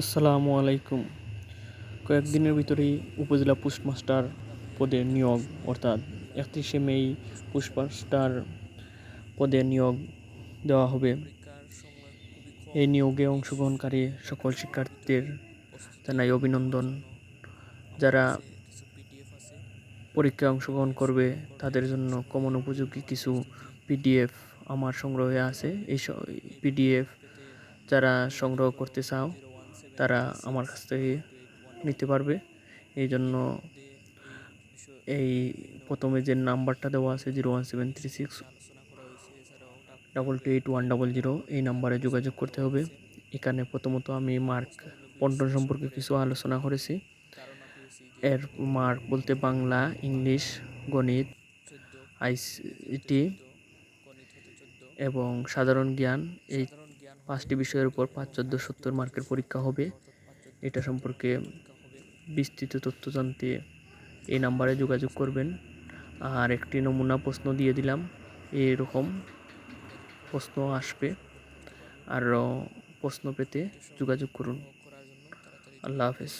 আসসালামু আলাইকুম। কয়েকদিনের ভিতরেই উপজেলা পোস্টমাস্টার পদে নিয়োগ, অর্থাৎ একত্রিশে মেই পোস্টমাস্টার পদে নিয়োগ দেওয়া হবে। এই নিয়োগে অংশগ্রহণকারী সকল শিক্ষার্থীদের জানাই অভিনন্দন। যারা পরীক্ষায় অংশগ্রহণ করবে, তাদের জন্য কমন উপযোগী কিছু পিডিএফ আমার সংগ্রহে আছে। এই পিডিএফ যারা সংগ্রহ করতে চাও তারা আমার কাছ থেকে নিতে পারবে। এই জন্য এই প্রথমে যে নাম্বারটা দেওয়া আছে zero one seven three six double two eight one double zero, এই নাম্বারে যোগাযোগ করতে হবে। এখানে প্রথমত আমি মার্ক বন্টন সম্পর্কে কিছু আলোচনা করেছি। এর মার্ক বলতে বাংলা, ইংলিশ, গণিত, আইসিটি এবং সাধারণ জ্ঞান, এই পাঁচটি বিষয়ের উপর পাঁচ, চোদ্দ, সত্তর মার্কের পরীক্ষা হবে। এটা সম্পর্কে বিস্তৃত তথ্য জানতে এই নাম্বারে যোগাযোগ করবেন। আর একটি নমুনা প্রশ্ন দিয়ে দিলাম, এরকম প্রশ্ন আসবে। আর প্রশ্ন পেতে যোগাযোগ করুন। আল্লাহ হাফেজ।